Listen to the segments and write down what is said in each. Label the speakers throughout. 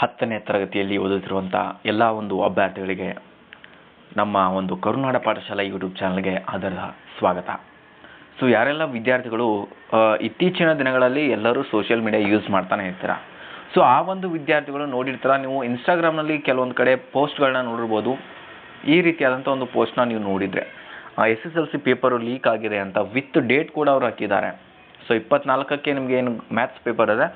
Speaker 1: ಹತ್ತನೇ ತರಗತಿಯಲ್ಲಿ ಓದುತ್ತಿರುವಂಥ ಎಲ್ಲ ಒಂದು ಅಭ್ಯರ್ಥಿಗಳಿಗೆ ನಮ್ಮ ಒಂದು ಕರುನಾಡ ಪಾಠಶಾಲಾ ಯೂಟ್ಯೂಬ್ ಚಾನಲ್ಗೆ ಆಧಾರದ ಸ್ವಾಗತ. ಸೊ ಯಾರೆಲ್ಲ ವಿದ್ಯಾರ್ಥಿಗಳು ಇತ್ತೀಚಿನ ದಿನಗಳಲ್ಲಿ ಎಲ್ಲರೂ ಸೋಷಿಯಲ್ ಮೀಡಿಯಾ ಯೂಸ್ ಮಾಡ್ತಾನೆ ಇರ್ತೀರ? ಸೊ ಆ ಒಂದು ವಿದ್ಯಾರ್ಥಿಗಳು ನೋಡಿರ್ತೀರ? ನೀವು ಇನ್ಸ್ಟಾಗ್ರಾಮ್ನಲ್ಲಿ ಕೆಲವೊಂದು ಕಡೆ ಪೋಸ್ಟ್ಗಳನ್ನ ನೋಡಿರ್ಬೋದು. ಈ ರೀತಿಯಾದಂಥ ಒಂದು ಪೋಸ್ಟ್ನ ನೀವು ನೋಡಿದರೆ S S L C paper leak ಆಗಿದೆ ಅಂತ ವಿತ್ ಡೇಟ್ ಕೂಡ ಅವ್ರು ಹಾಕಿದ್ದಾರೆ. ಸೊ ಇಪ್ಪತ್ನಾಲ್ಕಕ್ಕೆ ನಿಮಗೆ ಏನು ಮ್ಯಾಥ್ಸ್ ಪೇಪರ್ ಇದೆ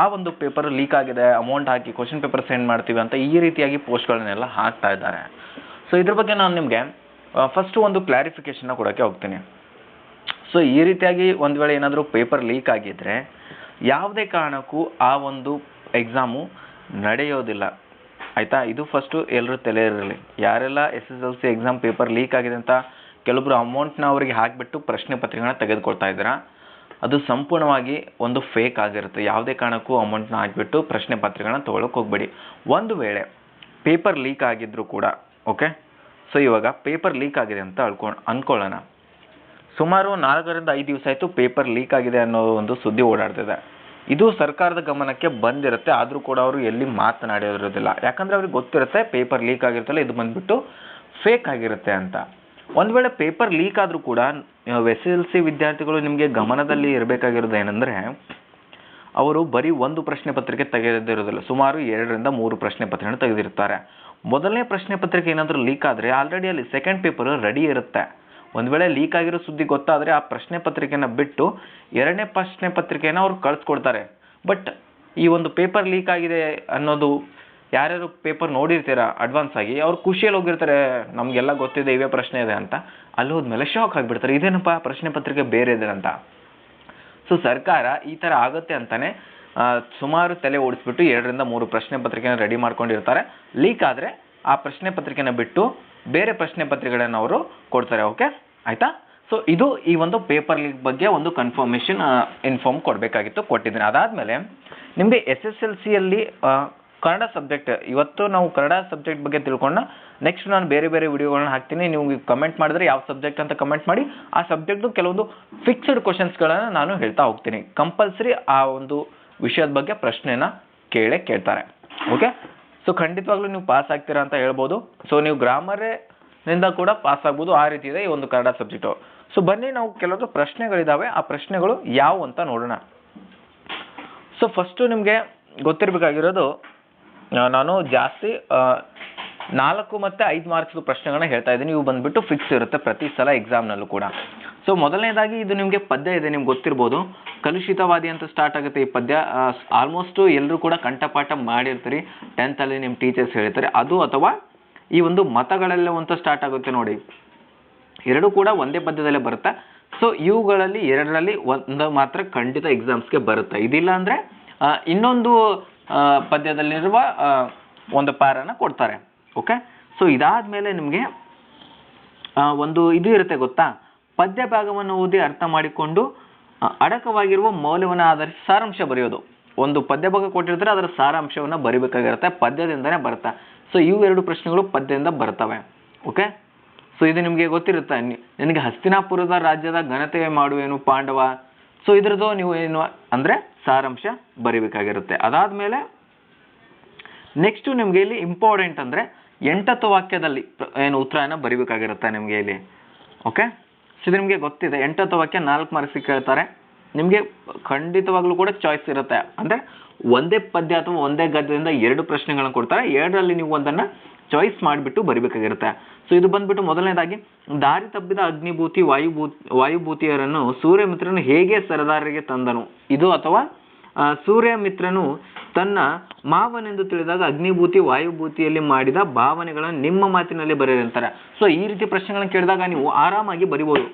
Speaker 1: ಆ ಒಂದು ಪೇಪರ್ ಲೀಕ್ ಆಗಿದೆ ಅಮೌಂಟ್ ಹಾಕಿ ಕ್ವಶನ್ ಪೇಪರ್ ಸೆಂಡ್ ಮಾಡ್ತೀವಿ ಅಂತ ಈ ರೀತಿಯಾಗಿ ಪೋಸ್ಟ್ಗಳನ್ನೆಲ್ಲ ಹಾಕ್ತಾ ಇದ್ದಾರೆ. ಸೊ ಇದ್ರ ಬಗ್ಗೆ ನಾನು ನಿಮಗೆ ಫಸ್ಟು ಒಂದು ಕ್ಲಾರಿಫಿಕೇಷನ್ನ ಕೊಡೋಕ್ಕೆ ಹೋಗ್ತೀನಿ. ಸೊ ಈ ರೀತಿಯಾಗಿ ಒಂದು ವೇಳೆ ಏನಾದರೂ ಪೇಪರ್ ಲೀಕ್ ಆಗಿದ್ರೆ, ಯಾವುದೇ ಕಾರಣಕ್ಕೂ ಆ ಒಂದು ಎಕ್ಸಾಮು ನಡೆಯೋದಿಲ್ಲ. ಆಯಿತಾ? ಇದು ಫಸ್ಟು ಎಲ್ಲರೂ ತಲೆ ಇರಲಿ ಯಾರೆಲ್ಲ S S L C exam paper leak ಆಗಿದೆ ಅಂತ ಕೆಲವೊಬ್ರು ಅಮೌಂಟ್ನ ಅವರಿಗೆ ಹಾಕಿಬಿಟ್ಟು ಪ್ರಶ್ನೆ ಪತ್ರಿಕೆಗಳನ್ನ ತೆಗೆದುಕೊಳ್ತಾ ಇದ್ದೀರಾ? ಅದು ಸಂಪೂರ್ಣವಾಗಿ ಒಂದು ಫೇಕ್ ಆಗಿರುತ್ತೆ. ಯಾವುದೇ ಕಾರಣಕ್ಕೂ ಅಮೌಂಟ್ನ ಹಾಕಿಬಿಟ್ಟು ಪ್ರಶ್ನೆ ಪತ್ರಿಕೆಗಳನ್ನ ತೊಗೊಳಕ್ಕೆ ಹೋಗಬೇಡಿ. ಒಂದು ವೇಳೆ ಪೇಪರ್ ಲೀಕ್ ಆಗಿದ್ದರೂ ಕೂಡ ಓಕೆ ಸೊ ಇವಾಗ ಪೇಪರ್ ಲೀಕ್ ಆಗಿದೆ ಅಂತ ಅಳ್ಕೊಂಡು ಅಂದ್ಕೊಳ್ಳೋಣ ಸುಮಾರು ನಾಲ್ಕರಿಂದ ಐದು ದಿವಸ ಆಯಿತು ಪೇಪರ್ ಲೀಕ್ ಆಗಿದೆ ಅನ್ನೋ ಒಂದು ಸುದ್ದಿ ಓಡಾಡ್ತಿದೆ. ಇದು ಸರ್ಕಾರದ ಗಮನಕ್ಕೆ ಬಂದಿರುತ್ತೆ. ಆದರೂ ಕೂಡ ಅವರು ಎಲ್ಲಿ ಮಾತನಾಡಿರೋದಿಲ್ಲ ಯಾಕಂದರೆ ಅವ್ರಿಗೆ ಗೊತ್ತಿರುತ್ತೆ ಪೇಪರ್ ಲೀಕ್ ಆಗಿರುತ್ತಲ್ಲ, ಇದು ಬಂದ್ಬಿಟ್ಟು ಫೇಕ್ ಆಗಿರುತ್ತೆ ಅಂತ. ಒಂದು ವೇಳೆ ಪೇಪರ್ ಲೀಕ್ ಆದರೂ ಕೂಡ ಎಸ್ ಎಲ್ ಸಿ ವಿದ್ಯಾರ್ಥಿಗಳು ನಿಮಗೆ ಗಮನದಲ್ಲಿ ಇರಬೇಕಾಗಿರೋದು ಏನಂದರೆ, ಅವರು ಬರೀ ಒಂದು ಪ್ರಶ್ನೆ ಪತ್ರಿಕೆ ತೆಗೆದಿರೋದಿಲ್ಲ, ಸುಮಾರು ಎರಡರಿಂದ ಮೂರು ಪ್ರಶ್ನೆ ಪತ್ರಿಕೆಯನ್ನು ತೆಗೆದಿರ್ತಾರೆ. ಮೊದಲನೇ ಪ್ರಶ್ನೆ ಪತ್ರಿಕೆ ಏನಾದರೂ ಲೀಕ್ ಆದರೆ ಆಲ್ರೆಡಿ ಅಲ್ಲಿ ಸೆಕೆಂಡ್ ಪೇಪರ್ ರೆಡಿ ಇರುತ್ತೆ. ಒಂದು ವೇಳೆ ಲೀಕ್ ಆಗಿರೋ ಸುದ್ದಿ ಗೊತ್ತಾದರೆ ಆ ಪ್ರಶ್ನೆ ಪತ್ರಿಕೆನ ಬಿಟ್ಟು ಎರಡನೇ ಪ್ರಶ್ನೆ ಪತ್ರಿಕೆನ ಅವ್ರು ಕಳಿಸ್ಕೊಡ್ತಾರೆ. ಬಟ್ ಈ ಒಂದು ಪೇಪರ್ ಲೀಕ್ ಆಗಿದೆ ಅನ್ನೋದು ಯಾರ್ಯಾರು ಪೇಪರ್ ನೋಡಿರ್ತೀರ ಅಡ್ವಾನ್ಸ್ ಆಗಿ, ಅವ್ರು ಖುಷಿಯಲ್ಲಿ ಹೋಗಿರ್ತಾರೆ, ನಮಗೆಲ್ಲ ಗೊತ್ತಿದೆ, ಇವೇ ಪ್ರಶ್ನೆ ಇದೆ ಅಂತ. ಅಲ್ಲಿ ಹೋದ್ಮೇಲೆ ಶಾಕ್ ಆಗಿಬಿಡ್ತಾರೆ, ಇದೇನಪ್ಪ ಪ್ರಶ್ನೆ ಪತ್ರಿಕೆ ಬೇರೆ ಇದೆ ಅಂತ. ಸೊ ಸರ್ಕಾರ ಈ ಥರ ಆಗುತ್ತೆ ಅಂತಲೇ ಸುಮಾರು ತಲೆ ಓಡಿಸ್ಬಿಟ್ಟು ಎರಡರಿಂದ ಮೂರು ಪ್ರಶ್ನೆ ಪತ್ರಿಕೆನ ರೆಡಿ ಮಾಡ್ಕೊಂಡಿರ್ತಾರೆ. ಲೀಕ್ ಆದರೆ ಆ ಪ್ರಶ್ನೆ ಪತ್ರಿಕೆನ ಬಿಟ್ಟು ಬೇರೆ ಪ್ರಶ್ನೆ ಪತ್ರಿಕೆಗಳನ್ನು ಅವರು ಕೊಡ್ತಾರೆ ಓಕೆ ಆಯಿತಾ? ಸೊ ಇದು ಈ ಒಂದು ಪೇಪರ್ ಲೀಕ್ ಬಗ್ಗೆ ಒಂದು ಕನ್ಫರ್ಮೇಷನ್ ಇನ್ಫಾರ್ಮ್ ಕೊಡಬೇಕಾಗಿತ್ತು, ಕೊಟ್ಟಿದ್ದೀನಿ. ಅದಾದಮೇಲೆ ನಿಮಗೆ ಎಸ್ ಎಸ್ ಎಲ್ ಸಿಯಲ್ಲಿ ಕನ್ನಡ ಸಬ್ಜೆಕ್ಟ್ ಇವತ್ತು ನಾವು ಕನ್ನಡ ಸಬ್ಜೆಕ್ಟ್ ಬಗ್ಗೆ ತಿಳ್ಕೊಂಡು ನೆಕ್ಸ್ಟ್ ನಾನು ಬೇರೆ ಬೇರೆ ವಿಡಿಯೋಗಳನ್ನ ಹಾಕ್ತೀನಿ. ನೀವು ಕಮೆಂಟ್ ಮಾಡಿದ್ರೆ ಯಾವ ಸಬ್ಜೆಕ್ಟ್ ಅಂತ ಕಮೆಂಟ್ ಮಾಡಿ, ಆ ಸಬ್ಜೆಕ್ಟ್ ಕೆಲವೊಂದು ಫಿಕ್ಸ್ಡ್ ಕ್ವಶನ್ಸ್ಗಳನ್ನು ನಾನು ಹೇಳ್ತಾ ಹೋಗ್ತೀನಿ. ಕಂಪಲ್ಸರಿ ಆ ಒಂದು ವಿಷಯದ ಬಗ್ಗೆ ಪ್ರಶ್ನೆನ ಕೇಳೇ ಕೇಳ್ತಾರೆ. ಓಕೆ ಸೊ ಖಂಡಿತವಾಗ್ಲೂ ನೀವು ಪಾಸ್ ಆಗ್ತೀರಾ ಅಂತ ಹೇಳ್ಬೋದು. ಸೊ ನೀವು ಗ್ರಾಮರೇ ನಿಂದ ಕೂಡ ಪಾಸ್ ಆಗ್ಬೋದು. ಆ ರೀತಿ ಇದೆ ಈ ಒಂದು ಕನ್ನಡ ಸಬ್ಜೆಕ್ಟು ಸೊ ಬನ್ನಿ ನಾವು ಕೆಲವೊಂದು ಪ್ರಶ್ನೆಗಳಿದ್ದಾವೆ ಆ ಪ್ರಶ್ನೆಗಳು ಯಾವುವು ಅಂತ ನೋಡೋಣ. ಸೊ ಫಸ್ಟು ನಿಮಗೆ ಗೊತ್ತಿರಬೇಕಾಗಿರೋದು ನಾನು ಜಾಸ್ತಿ ನಾಲ್ಕು ಮತ್ತು ಐದು ಮಾರ್ಕ್ಸ್ ಪ್ರಶ್ನೆಗಳನ್ನ ಹೇಳ್ತಾ ಇದ್ದೀನಿ. ಇವು ಬಂದ್ಬಿಟ್ಟು ಫಿಕ್ಸ್ ಇರುತ್ತೆ ಪ್ರತಿ ಸಲ ಎಕ್ಸಾಮ್ನಲ್ಲೂ ಕೂಡ. ಸೊ ಮೊದಲನೇದಾಗಿ ಇದು ನಿಮಗೆ ಪದ್ಯ ಇದೆ, ನಿಮ್ಗೆ ಗೊತ್ತಿರ್ಬೋದು. ಕಲುಷಿತವಾದಿ ಅಂತ ಸ್ಟಾರ್ಟ್ ಆಗುತ್ತೆ ಈ ಪದ್ಯ. ಆಲ್ಮೋಸ್ಟು ಎಲ್ಲರೂ ಕೂಡ ಕಂಠಪಾಠ ಮಾಡಿರ್ತೀರಿ. ಟೆಂತಲ್ಲಿ ನಿಮ್ಮ ಟೀಚರ್ಸ್ ಹೇಳ್ತಾರೆ. ಅದು ಅಥವಾ ಈ ಒಂದು ಮತಗಳಲ್ಲೇ ಅಂತ ಸ್ಟಾರ್ಟ್ ಆಗುತ್ತೆ ನೋಡಿ. ಎರಡು ಕೂಡ ಒಂದೇ ಪದ್ಯದಲ್ಲೇ ಬರುತ್ತೆ. ಸೊ ಇವುಗಳಲ್ಲಿ ಎರಡರಲ್ಲಿ ಒಂದು ಮಾತ್ರ ಖಂಡಿತ ಎಕ್ಸಾಮ್ಸ್ಗೆ ಬರುತ್ತೆ. ಇದಿಲ್ಲ ಅಂದರೆ ಇನ್ನೊಂದು ಪದ್ಯದಲ್ಲಿರುವ ಒಂದು ಪಾರನ್ನು ಕೊಡ್ತಾರೆ. ಓಕೆ ಸೊ ಇದಾದಮೇಲೆ ನಿಮಗೆ ಒಂದು ಇದು ಇರುತ್ತೆ ಗೊತ್ತಾ? ಪದ್ಯ ಭಾಗವನ್ನು ಓದಿ ಅರ್ಥ ಮಾಡಿಕೊಂಡು ಅಡಕವಾಗಿರುವ ಮೌಲ್ಯವನ್ನು ಆಧರಿಸಿ ಸಾರಾಂಶ ಬರೆಯೋದು. ಒಂದು ಪದ್ಯ ಭಾಗ ಕೊಟ್ಟಿರ್ತಾರೆ, ಅದರ ಸಾರಾಂಶವನ್ನು ಬರಿಬೇಕಾಗಿರುತ್ತೆ. ಪದ್ಯದಿಂದನೇ ಬರುತ್ತೆ. ಸೊ ಇವು ಎರಡು ಪ್ರಶ್ನೆಗಳು ಪದ್ಯದಿಂದ ಬರ್ತವೆ. ಓಕೆ ಸೊ ಇದು ನಿಮಗೆ ಗೊತ್ತಿರುತ್ತೆ. ನಿನಗೆ ಹಸ್ತಿನಾಪುರದ ರಾಜ್ಯದ ಘನತೆ ಮಾಡುವೇನು ಪಾಂಡವ. ಸೊ ಇದ್ರದ್ದು ನೀವು ಏನು, ಅಂದರೆ ಸಾರಾಂಶ ಬರಿಬೇಕಾಗಿರುತ್ತೆ. ಅದಾದಮೇಲೆ ನೆಕ್ಸ್ಟು ನಿಮಗೆ ಇಲ್ಲಿ ಇಂಪಾರ್ಟೆಂಟ್ ಅಂದರೆ ಎಂಟತ್ತು ವಾಕ್ಯದಲ್ಲಿ ಏನು ಉತ್ತರನ ಬರಿಬೇಕಾಗಿರುತ್ತೆ ನಿಮಗೆ ಇಲ್ಲಿ. ಓಕೆ ಸೊ ಇದು ನಿಮಗೆ ಗೊತ್ತಿದೆ. ಎಂಟತ್ತು ವಾಕ್ಯ ನಾಲ್ಕು ಮಾರ್ಕ್ಸಿಗೆ ಕೇಳ್ತಾರೆ. ನಿಮಗೆ ಖಂಡಿತವಾಗ್ಲೂ ಕೂಡ ಚಾಯ್ಸ್ ಇರುತ್ತೆ. ಅಂದರೆ ಒಂದೇ ಪದ್ಯ ಅಥವಾ ಒಂದೇ ಗದ್ಯದಿಂದ ಎರಡು ಪ್ರಶ್ನೆಗಳನ್ನ ಕೊಡ್ತಾರೆ. ಎರಡರಲ್ಲಿ ನೀವು ಒಂದನ್ನು ಚಾಯ್ಸ್ ಮಾಡಿಬಿಟ್ಟು ಬರಿಬೇಕಾಗಿರುತ್ತೆ. ಸೊ ಇದು ಬಂದ್ಬಿಟ್ಟು ಮೊದಲನೇದಾಗಿ, ದಾರಿ ತಪ್ಪಿದ ಅಗ್ನಿಭೂತಿ, ವಾಯುಭೂತಿ, ವಾಯುಭೂತಿಯರನ್ನು ಸೂರ್ಯಮಿತ್ರನು ಹೇಗೆ ಸರದಾರರಿಗೆ ತಂದನು? ಇದು ಅಥವಾ ಸೂರ್ಯಮಿತ್ರನು ತನ್ನ ಮಾವನೆಂದು ತಿಳಿದಾಗ ಅಗ್ನಿಭೂತಿ, ವಾಯುಭೂತಿಯಲ್ಲಿ ಮಾಡಿದ ಭಾವನೆಗಳನ್ನು ನಿಮ್ಮ ಮಾತಿನಲ್ಲಿ ಅಂತಾರೆ. ಸೊ ಈ ರೀತಿ ಪ್ರಶ್ನೆಗಳನ್ನ ಕೇಳಿದಾಗ ನೀವು ಆರಾಮಾಗಿ ಬರಿಬೋದು.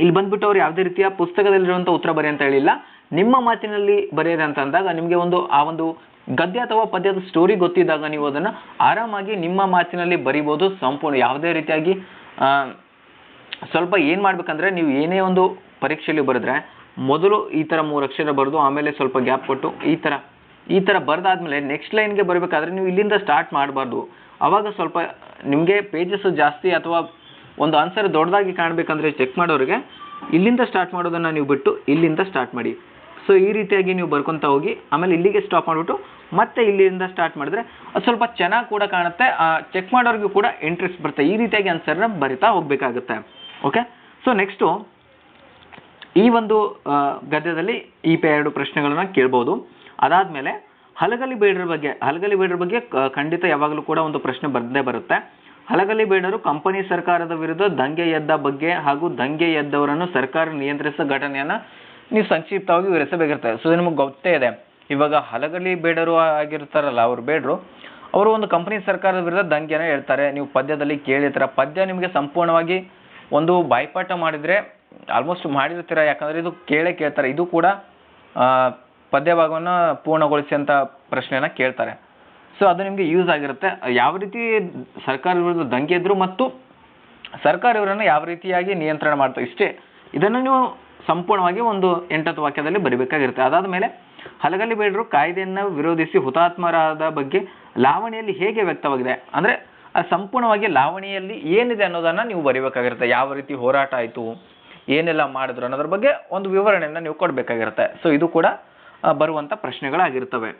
Speaker 1: ಇಲ್ಲಿ ಬಂದ್ಬಿಟ್ಟು ಅವ್ರು ಯಾವುದೇ ರೀತಿಯ ಪುಸ್ತಕದಲ್ಲಿರುವಂಥ ಉತ್ತರ ಬರಿ ಅಂತ ಹೇಳಿಲ್ಲ. ನಿಮ್ಮ ಮಾತಿನಲ್ಲಿ ಬರೆಯದೆ ಅಂತ ಅಂದಾಗ ನಿಮಗೆ ಒಂದು, ಆ ಒಂದು ಗದ್ಯ ಅಥವಾ ಪದ್ಯದ ಸ್ಟೋರಿ ಗೊತ್ತಿದ್ದಾಗ ನೀವು ಅದನ್ನು ಆರಾಮಾಗಿ ನಿಮ್ಮ ಮಾತಿನಲ್ಲಿ ಬರಿಬೋದು ಸಂಪೂರ್ಣ ಯಾವುದೇ ರೀತಿಯಾಗಿ ಸ್ವಲ್ಪ ಏನು ಮಾಡ್ಬೇಕಂದ್ರೆ ನೀವು ಏನೇ ಒಂದು ಪರೀಕ್ಷೆಯಲ್ಲಿ ಬರೆದ್ರೆ ಮೊದಲು ಈ ಥರ ಮೂರು ಅಕ್ಷರ ಬರೆದು ಆಮೇಲೆ ಸ್ವಲ್ಪ ಗ್ಯಾಪ್ ಕೊಟ್ಟು ಈ ಥರ ಈ ಥರ ಬರೆದಾದ್ಮೇಲೆ ನೆಕ್ಸ್ಟ್ ಲೈನ್ಗೆ ಬರಬೇಕಾದ್ರೆ ನೀವು ಇಲ್ಲಿಂದ ಸ್ಟಾರ್ಟ್ ಮಾಡಬಾರ್ದು. ಅವಾಗ ಸ್ವಲ್ಪ ನಿಮಗೆ ಪೇಜಸ್ ಜಾಸ್ತಿ ಅಥವಾ ಒಂದು ಆನ್ಸರ್ ದೊಡ್ಡದಾಗಿ ಕಾಣಬೇಕಂದ್ರೆ ಚೆಕ್ ಮಾಡೋರಿಗೆ ಇಲ್ಲಿಂದ ಸ್ಟಾರ್ಟ್ ಮಾಡೋದನ್ನು ನೀವು ಬಿಟ್ಟು ಇಲ್ಲಿಂದ ಸ್ಟಾರ್ಟ್ ಮಾಡಿ. ಸೊ ಈ ರೀತಿಯಾಗಿ ನೀವು ಬರ್ಕೊಂತ ಹೋಗಿ ಆಮೇಲೆ ಇಲ್ಲಿಗೆ ಸ್ಟಾಪ್ ಮಾಡಿಬಿಟ್ಟು ಮತ್ತೆ ಇಲ್ಲಿಂದ ಸ್ಟಾರ್ಟ್ ಮಾಡಿದ್ರೆ ಅದು ಸ್ವಲ್ಪ ಚೆನ್ನಾಗಿ ಕೂಡ ಕಾಣುತ್ತೆ. ಚೆಕ್ ಮಾಡೋರಿಗೂ ಕೂಡ ಇಂಟ್ರೆಸ್ಟ್ ಬರುತ್ತೆ. ಈ ರೀತಿಯಾಗಿ ಆನ್ಸರ್ನ ಬರಿತಾ ಹೋಗಬೇಕಾಗುತ್ತೆ. ಓಕೆ ಸೊ ನೆಕ್ಸ್ಟು ಈ ಒಂದು ಗದ್ಯದಲ್ಲಿ ಈ ಎರಡು ಪ್ರಶ್ನೆಗಳನ್ನ ಕೇಳ್ಬೋದು. ಅದಾದ್ಮೇಲೆ, ಹಲಗಲಿ ಬೇಡರ ಬಗ್ಗೆ, ಹಲಗಲಿ ಬೇಡರ ಬಗ್ಗೆ ಖಂಡಿತ ಯಾವಾಗಲೂ ಕೂಡ ಒಂದು ಪ್ರಶ್ನೆ ಬಂದೇ ಬರುತ್ತೆ. ಹಲಗಲಿ ಬೇಡರು ಕಂಪನಿ ಸರ್ಕಾರದ ವಿರುದ್ಧ ದಂಗೆ ಎದ್ದ ಬಗ್ಗೆ ಹಾಗೂ ದಂಗೆ ಎದ್ದವರನ್ನು ಸರ್ಕಾರ ನಿಯಂತ್ರಿಸಿದ ಘಟನೆಯನ್ನು ನೀವು ಸಂಕ್ಷಿಪ್ತವಾಗಿ ವಿವರಿಸಬೇಕಿರ್ತದೆ ಸೊ ನಿಮಗೆ ಗೊತ್ತೇ ಇದೆ. ಇವಾಗ ಹಲಗಲಿ ಬೇಡರು ಆಗಿರ್ತಾರಲ್ಲ ಅವ್ರು ಬೇಡರು, ಅವರು ಒಂದು ಕಂಪನಿ ಸರ್ಕಾರದ ವಿರುದ್ಧ ದಂಗೆನ ಹೇಳ್ತಾರೆ. ನೀವು ಪದ್ಯದಲ್ಲಿ ಕೇಳಿರ್ತೀರ. ಪದ್ಯ ನಿಮಗೆ ಸಂಪೂರ್ಣವಾಗಿ ಒಂದು ಬಾಯ್ಪಾಠ ಮಾಡಿದರೆ ಆಲ್ಮೋಸ್ಟ್ ಮಾಡಿರ್ತೀರ. ಯಾಕಂದರೆ ಇದು ಕೇಳೇ ಕೇಳ್ತಾರೆ. ಇದು ಕೂಡ ಪದ್ಯ ಭಾಗವನ್ನು ಪೂರ್ಣಗೊಳಿಸಿ ಅಂತ ಪ್ರಶ್ನೆನ ಕೇಳ್ತಾರೆ. ಸೊ ಅದು ನಿಮಗೆ ಯೂಸ್ ಆಗಿರುತ್ತೆ. ಯಾವ ರೀತಿ ಸರ್ಕಾರ ವಿರುದ್ಧ ದಂಗೆ ಇದ್ರು ಮತ್ತು ಸರ್ಕಾರ ಇವರನ್ನು ಯಾವ ರೀತಿಯಾಗಿ ನಿಯಂತ್ರಣ ಮಾಡ್ತಾರೆ ಇಷ್ಟೇ ಇದನ್ನು ನೀವು ಸಂಪೂರ್ಣವಾಗಿ ಒಂದು ಎಂಟತ್ತು ವಾಕ್ಯದಲ್ಲಿ ಬರಿಬೇಕಾಗಿರುತ್ತೆ. ಅದಾದ ಮೇಲೆ ಹಲಗಲಿ ಬೇಡರು ಕಾಯ್ದೆಯನ್ನು ವಿರೋಧಿಸಿ ಹುತಾತ್ಮರಾದ ಬಗ್ಗೆ ಲಾವಣಿಯಲ್ಲಿ ಹೇಗೆ ವ್ಯಕ್ತವಾಗಿದೆ? ಅಂದರೆ ಅದು ಸಂಪೂರ್ಣವಾಗಿ ಲಾವಣಿಯಲ್ಲಿ ಏನಿದೆ ಅನ್ನೋದನ್ನು ನೀವು ಬರಿಬೇಕಾಗಿರುತ್ತೆ. ಯಾವ ರೀತಿ ಹೋರಾಟ ಆಯಿತು, ಏನೆಲ್ಲ ಮಾಡಿದ್ರು ಅನ್ನೋದ್ರ ಬಗ್ಗೆ ಒಂದು ವಿವರಣೆಯನ್ನು ನೀವು ಕೊಡಬೇಕಾಗಿರುತ್ತೆ. ಸೊ ಇದು ಕೂಡ ಬರುವಂಥ ಪ್ರಶ್ನೆಗಳಾಗಿರ್ತವೆ.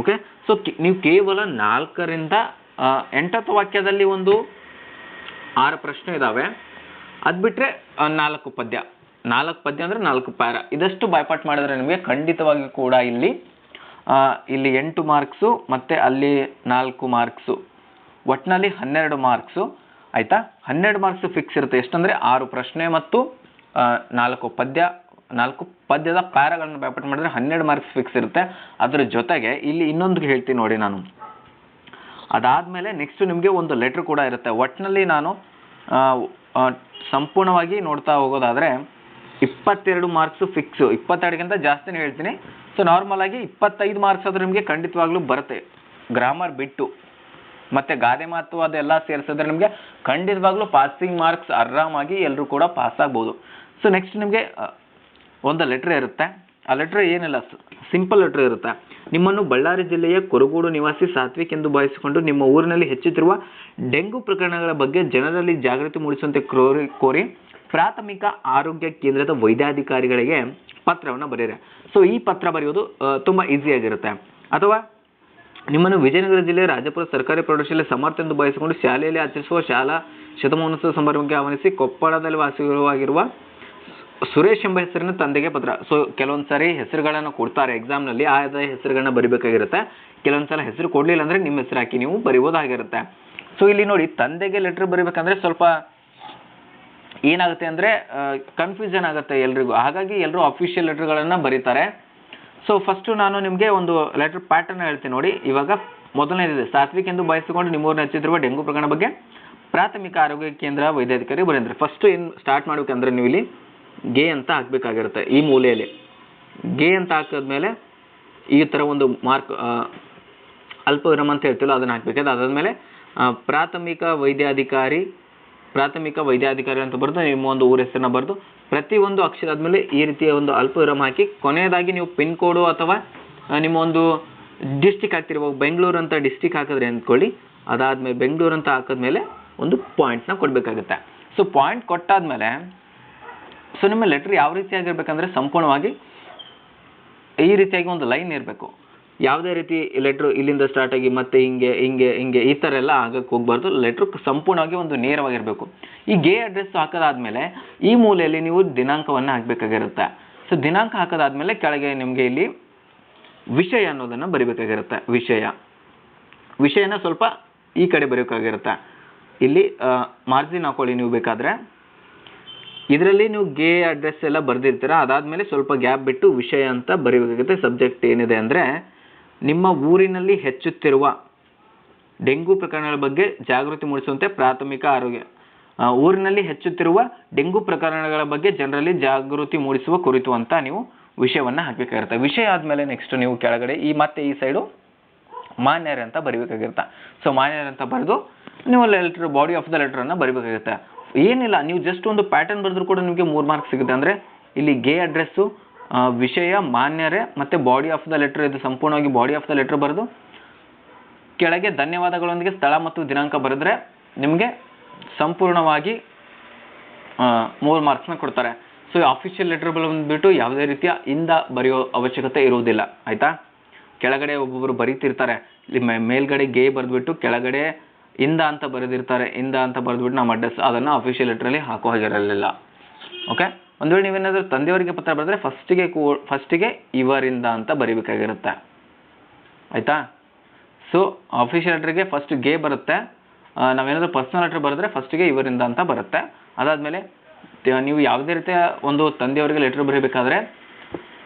Speaker 1: ಓಕೆ ಸೊ ನೀವು ಕೇವಲ ನಾಲ್ಕರಿಂದ ಎಂಟತ್ತು ವಾಕ್ಯದಲ್ಲಿ ಒಂದು ಆರು ಪ್ರಶ್ನೆ ಇದ್ದಾವೆ ಅದ್ಬಿಟ್ರೆ ನಾಲ್ಕು ಪದ್ಯ. ನಾಲ್ಕು ಪದ್ಯ ಅಂದರೆ ನಾಲ್ಕು ಪ್ಯಾರ. ಇದಷ್ಟು ಬಾಯ್ಪಾಟ್ ಮಾಡಿದ್ರೆ ನಿಮಗೆ ಖಂಡಿತವಾಗಿ ಕೂಡ ಇಲ್ಲಿ ಇಲ್ಲಿ ಎಂಟು ಮಾರ್ಕ್ಸು ಮತ್ತು ಅಲ್ಲಿ ನಾಲ್ಕು ಮಾರ್ಕ್ಸು. ಒಟ್ಟಿನಲ್ಲಿ ಹನ್ನೆರಡು ಮಾರ್ಕ್ಸು. ಆಯಿತಾ? ಹನ್ನೆರಡು ಮಾರ್ಕ್ಸ್ ಫಿಕ್ಸ್ ಇರುತ್ತೆ. ಎಷ್ಟಂದರೆ ಆರು ಪ್ರಶ್ನೆ ಮತ್ತು ನಾಲ್ಕು ಪದ್ಯ. ನಾಲ್ಕು ಪದ್ಯದ ಪ್ಯಾರಗಳನ್ನು ಬಾಯ್ಪಾಟ್ ಮಾಡಿದ್ರೆ ಹನ್ನೆರಡು ಮಾರ್ಕ್ಸ್ ಫಿಕ್ಸ್ ಇರುತ್ತೆ. ಅದ್ರ ಜೊತೆಗೆ ಇಲ್ಲಿ ಇನ್ನೊಂದು ಹೇಳ್ತೀನಿ ನೋಡಿ ನಾನು. ಅದಾದಮೇಲೆ ನೆಕ್ಸ್ಟ್ ನಿಮಗೆ ಒಂದು ಲೆಟ್ರ್ ಕೂಡ ಇರುತ್ತೆ. ಒಟ್ಟಿನಲ್ಲಿ ನಾನು ಸಂಪೂರ್ಣವಾಗಿ ನೋಡ್ತಾ ಹೋಗೋದಾದ್ರೆ ಇಪ್ಪತ್ತೆರಡು ಮಾರ್ಕ್ಸ್ ಫಿಕ್ಸ್. ಇಪ್ಪತ್ತೆರಡಕ್ಕಿಂತ ಜಾಸ್ತಿನೇ ಹೇಳ್ತೀನಿ. ಸೊ ನಾರ್ಮಲ್ ಆಗಿ ಇಪ್ಪತ್ತೈದು ಮಾರ್ಕ್ಸ್ ಆದ್ರೆ ನಿಮಗೆ ಖಂಡಿತವಾಗ್ಲೂ ಬರುತ್ತೆ. ಗ್ರಾಮರ್ ಬಿಟ್ಟು. ಮತ್ತೆ ಗಾದೆ ಮಾತು ಅದೆಲ್ಲ ಸೇರಿಸಿದ್ರೆ ನಿಮಗೆ ಖಂಡಿತವಾಗ್ಲೂ ಪಾಸಿಂಗ್ ಮಾರ್ಕ್ಸ್ ಆರಾಮಾಗಿ ಎಲ್ಲರೂ ಕೂಡ ಪಾಸ್ ಆಗ್ಬೋದು. ಸೊ ನೆಕ್ಸ್ಟ್ ನಿಮಗೆ ಒಂದು ಲೆಟ್ರ್ ಇರುತ್ತೆ. ಆ ಲೆಟ್ರ್ ಏನಿಲ್ಲ ಸಿಂಪಲ್ ಲೆಟ್ರ್ ಇರುತ್ತೆ. ನಿಮ್ಮನ್ನು ಬಳ್ಳಾರಿ ಜಿಲ್ಲೆಯ ಕೊರಗೂಡು ನಿವಾಸಿ ಸಾತ್ವಿಕ್ ಎಂದು ಭಾವಿಸಿಕೊಂಡು ನಿಮ್ಮ ಊರಿನಲ್ಲಿ ಹೆಚ್ಚುತ್ತಿರುವ ಡೆಂಗು ಪ್ರಕರಣಗಳ ಬಗ್ಗೆ ಜನರಲ್ಲಿ ಜಾಗೃತಿ ಮೂಡಿಸುವಂತೆ ಕೋರಿ ಕೋರಿ ಪ್ರಾಥಮಿಕ ಆರೋಗ್ಯ ಕೇಂದ್ರದ ವೈದ್ಯಾಧಿಕಾರಿಗಳಿಗೆ ಪತ್ರವನ್ನು ಬರೆಯಿರಿ. ಸೊ ಈ ಪತ್ರ ಬರೆಯೋದು ತುಂಬ ತುಂಬಾ ಈಸಿ ಆಗಿರುತ್ತೆ. ಅಥವಾ ನಿಮ್ಮನ್ನು ವಿಜಯನಗರ ಜಿಲ್ಲೆ ರಾಜಪುರ ಸರ್ಕಾರಿ ಪ್ರೌಢಶಾಲೆ ಸಮರ್ಥ ಎಂದು ಬಯಸಿಕೊಂಡು ಶಾಲೆಯಲ್ಲಿ ಆಚರಿಸುವ ಶಾಲಾ ಶತಮಾನೋತ್ಸವ ಸಮಾರಂಭಕ್ಕೆ ಆಹ್ವಾನಿಸಿ ಕೊಪ್ಪಳದಲ್ಲಿ ವಾಸಿಯಾಗಿರುವ ಸುರೇಶ್ ಎಂಬ ಹೆಸರಿನ ತಂದೆಗೆ ಪತ್ರ. ಸೊ ಕೆಲವೊಂದ್ ಸಾರಿ ಹೆಸರುಗಳನ್ನು ಕೊಡ್ತಾರೆ ಎಕ್ಸಾಮ್ನಲ್ಲಿ ನಲ್ಲಿ ಆದ ಹೆಸರುಗಳನ್ನ ಬರಿಬೇಕಾಗಿರುತ್ತೆ. ಕೆಲವೊಂದ್ ಸಲ ಹೆಸರು ಕೊಡಲಿಲ್ಲ ಅಂದರೆ ನಿಮ್ಮ ಹೆಸರು ಹಾಕಿ ನೀವು ಬರಿಬೋದಾಗಿರುತ್ತೆ ಸೊ ಇಲ್ಲಿ ನೋಡಿ, ತಂದೆಗೆ ಲೆಟರ್ ಬರಿಬೇಕಂದ್ರೆ ಸ್ವಲ್ಪ ಏನಾಗುತ್ತೆ ಅಂದರೆ ಕನ್ಫ್ಯೂಷನ್ ಆಗುತ್ತೆ ಎಲ್ರಿಗೂ. ಹಾಗಾಗಿ ಎಲ್ಲರೂ ಅಫಿಷಿಯಲ್ ಲೆಟ್ರ್ಗಳನ್ನು ಬರೀತಾರೆ. ಸೊ ಫಸ್ಟು ನಾನು ನಿಮಗೆ ಒಂದು ಲೆಟರ್ ಪ್ಯಾಟರ್ನ್ ಹೇಳ್ತೀನಿ ನೋಡಿ. ಇವಾಗ ಮೊದಲನೇದಿದೆ. ಸಾತ್ವಿಕ್ ಎಂದು ಬಯಸಿಕೊಂಡು ನಿಮ್ಮೂರು ಹೆಚ್ಚುತ್ತಿರುವ ಡೆಂಗು ಪ್ರಕರಣ ಬಗ್ಗೆ ಪ್ರಾಥಮಿಕ ಆರೋಗ್ಯ ಕೇಂದ್ರ ವೈದ್ಯಾಧಿಕಾರಿ ಬರೆಯಂದ್ರೆ ಫಸ್ಟ್ ಏನು ಸ್ಟಾರ್ಟ್ ಮಾಡ್ಬೇಕಂದ್ರೆ ನೀವು ಇಲ್ಲಿ ಗೆ ಅಂತ ಹಾಕ್ಬೇಕಾಗಿರುತ್ತೆ ಈ ಮೂಲೆಯಲ್ಲಿ. ಗೆ ಅಂತ ಹಾಕಿದ್ಮೇಲೆ ಈ ಥರ ಒಂದು ಮಾರ್ಕ್ ಅಲ್ಪ ವಿರಾಮ ಅಂತ ಹೇಳ್ತಿಲ್ಲ ಅದನ್ನು ಹಾಕ್ಬೇಕು ಅದಾದಮೇಲೆ ಪ್ರಾಥಮಿಕ ವೈದ್ಯಾಧಿಕಾರಿ ಪ್ರಾಥಮಿಕ ವೈದ್ಯಾಧಿಕಾರಿ ಅಂತ ಬರೆದು ನಿಮ್ಮ ಒಂದು ಊರ ಹೆಸರನ್ನ ಬರೆದು ಪ್ರತಿ ಒಂದು ಅಕ್ಷರ ಆದ್ಮೇಲೆ ಈ ರೀತಿಯ ಒಂದು ಅಲ್ಪ ವಿರಾಮ ಹಾಕಿ ಕೊನೆಯದಾಗಿ ನೀವು ಪಿನ್ ಕೋಡು ಅಥವಾ ನಿಮ್ಮ ಒಂದು ಡಿಸ್ಟಿಕ್ ಹಾಕ್ತಿರ್ಬೋದು ಬೆಂಗಳೂರು ಅಂತ ಡಿಸ್ಟಿಕ್ ಹಾಕಿದ್ರೆ ಅಂದ್ಕೊಳ್ಳಿ. ಅದಾದ್ಮೇಲೆ ಬೆಂಗಳೂರು ಅಂತ ಹಾಕಿದ್ಮೇಲೆ ಒಂದು ಪಾಯಿಂಟ್ನ ಕೊಡಬೇಕಾಗುತ್ತೆ. ಸೊ ಪಾಯಿಂಟ್ ಕೊಟ್ಟಾದ್ಮೇಲೆ ಸೊ ನಿಮ್ಮ ಲೆಟ್ರ್ ಯಾವ ರೀತಿಯಾಗಿರ್ಬೇಕಂದ್ರೆ ಸಂಪೂರ್ಣವಾಗಿ ಈ ರೀತಿಯಾಗಿ ಒಂದು ಲೈನ್ ಇರಬೇಕು. ಯಾವುದೇ ರೀತಿ ಲೆಟ್ರು ಇಲ್ಲಿಂದ ಸ್ಟಾರ್ಟ್ ಆಗಿ ಮತ್ತೆ ಹಿಂಗೆ ಹಿಂಗೆ ಹಿಂಗೆ ಈ ಥರ ಎಲ್ಲ ಆಗಕ್ಕೆ ಹೋಗ್ಬಾರ್ದು. ಲೆಟ್ರ್ ಸಂಪೂರ್ಣವಾಗಿ ಒಂದು ನೇರವಾಗಿರಬೇಕು. ಈ ಗೇ ಅಡ್ರೆಸ್ ಹಾಕೋದಾದ್ಮೇಲೆ ಈ ಮೂಲೆಯಲ್ಲಿ ನೀವು ದಿನಾಂಕವನ್ನು ಹಾಕಬೇಕಾಗಿರುತ್ತೆ. ಸೊ ದಿನಾಂಕ ಹಾಕೋದಾದ್ಮೇಲೆ ಕೆಳಗೆ ನಿಮಗೆ ಇಲ್ಲಿ ವಿಷಯ ಅನ್ನೋದನ್ನ ಬರಿಬೇಕಾಗಿರುತ್ತೆ. ವಿಷಯ. ವಿಷಯನ ಸ್ವಲ್ಪ ಈ ಕಡೆ ಬರೀಬೇಕಾಗಿರುತ್ತೆ. ಇಲ್ಲಿ ಮಾರ್ಜಿನ್ ಹಾಕೊಳ್ಳಿ ನೀವು ಬೇಕಾದ್ರೆ. ಇದರಲ್ಲಿ ನೀವು ಗೇ ಅಡ್ರೆಸ್ ಎಲ್ಲ ಬರೆದಿರ್ತೀರ. ಅದಾದಮೇಲೆ ಸ್ವಲ್ಪ ಗ್ಯಾಪ್ ಬಿಟ್ಟು ವಿಷಯ ಅಂತ ಬರೀಬೇಕಾಗುತ್ತೆ ಸಬ್ಜೆಕ್ಟ್ ಏನಿದೆ ಅಂದ್ರೆ ನಿಮ್ಮ ಊರಿನಲ್ಲಿ ಹೆಚ್ಚುತ್ತಿರುವ ಡೆಂಗು ಪ್ರಕರಣಗಳ ಬಗ್ಗೆ ಜಾಗೃತಿ ಮೂಡಿಸುವಂತೆ ಪ್ರಾಥಮಿಕ ಆರೋಗ್ಯ ಊರಿನಲ್ಲಿ ಹೆಚ್ಚುತ್ತಿರುವ ಡೆಂಗು ಪ್ರಕರಣಗಳ ಬಗ್ಗೆ ಜನರಲ್ಲಿ ಜಾಗೃತಿ ಮೂಡಿಸುವ ಕುರಿತು ಅಂತ ನೀವು ವಿಷಯವನ್ನ ಹಾಕಬೇಕಾಗಿರುತ್ತೆ. ವಿಷಯ ಆದಮೇಲೆ ನೆಕ್ಸ್ಟ್ ನೀವು ಕೆಳಗಡೆ ಈ ಮತ್ತೆ ಈ ಸೈಡು ಮಾನ್ಯರ ಅಂತ ಬರಿಬೇಕಾಗಿರುತ್ತೆ. ಸೊ ಮಾನ್ಯರ ಅಂತ ಬರೆದು ನೀವು letter body of the letter ಅನ್ನ ಬರಿಬೇಕಾಗುತ್ತೆ ಏನಿಲ್ಲ, ನೀವು ಜಸ್ಟ್ ಒಂದು ಪ್ಯಾಟರ್ನ್ ಬರೆದ್ರು ಕೂಡ ನಿಮಗೆ ಮೂರು ಮಾರ್ಕ್ಸ್ ಸಿಗುತ್ತೆ. ಅಂದ್ರೆ ಇಲ್ಲಿ ಗೇ ಅಡ್ರೆಸ್ಸು ವಿಷಯ ಮಾನ್ಯರೇ ಮತ್ತೆ ಬಾಡಿ ಆಫ್ ದ ಲೆಟರ್ ಇದು ಸಂಪೂರ್ಣವಾಗಿ ಬಾಡಿ ಆಫ್ ದ ಲೆಟರ್ ಬರೆದು ಕೆಳಗೆ ಧನ್ಯವಾದಗಳೊಂದಿಗೆ ಸ್ಥಳ ಮತ್ತು ದಿನಾಂಕ ಬರೆದ್ರೆ ನಿಮಗೆ ಸಂಪೂರ್ಣವಾಗಿ ಮೂರು ಮಾರ್ಕ್ಸ್ನ ಕೊಡ್ತಾರೆ. ಸೊ ಅಫಿಷಿಯಲ್ ಲೆಟರ್ ಬಂದ್ಬಿಟ್ಟು ಯಾವುದೇ ರೀತಿಯ ಇಂದ ಬರೆಯೋ ಅವಶ್ಯಕತೆ ಇರುವುದಿಲ್ಲ. ಆಯಿತಾ? ಕೆಳಗಡೆ ಒಬ್ಬೊಬ್ಬರು ಬರೀತಿರ್ತಾರೆ. ಮೇಲ್ಗಡೆ ಗೇ ಬರೆದ್ಬಿಟ್ಟು ಕೆಳಗಡೆ ಇಂದ ಅಂತ ಬರೆದಿರ್ತಾರೆ. ಇಂದ ಅಂತ ಬರೆದ್ಬಿಟ್ಟು ನಮ್ಮ ಅಡ್ರೆಸ್ ಅದನ್ನು ಅಫಿಷಿಯಲ್ ಲೆಟ್ರಲ್ಲಿ ಹಾಕೋ ಹಾಗಿರಲಿಲ್ಲ. ಓಕೆ ಒಂದು ವೇಳೆ ನೀವೇನಾದರೂ ತಂದೆಯವರಿಗೆ ಪತ್ರ ಬರೆದ್ರೆ ಫಸ್ಟಿಗೆ ಕೂ ಫಸ್ಟಿಗೆ ಇವರಿಂದ ಅಂತ ಬರಿಬೇಕಾಗಿರುತ್ತೆ. ಆಯಿತಾ? ಸೊ ಅಫಿಷಿಯಲ್ ಲೆಟ್ರಿಗೆ ಫಸ್ಟ್ಗೆ ಬರುತ್ತೆ. ನಾವೇನಾದರೂ ಪರ್ಸ್ನಲ್ ಪರ್ಸನಲ್ ಲೆಟರ್ ಬರೆದ್ರೆ ಫಸ್ಟಿಗೆ ಇವರಿಂದ ಅಂತ ಬರುತ್ತೆ. ಅದಾದಮೇಲೆ ನೀವು ಯಾವುದೇ ರೀತಿಯ ಒಂದು ತಂದೆಯವರಿಗೆ ಲೆಟ್ರ್ ಬರೀಬೇಕಾದ್ರೆ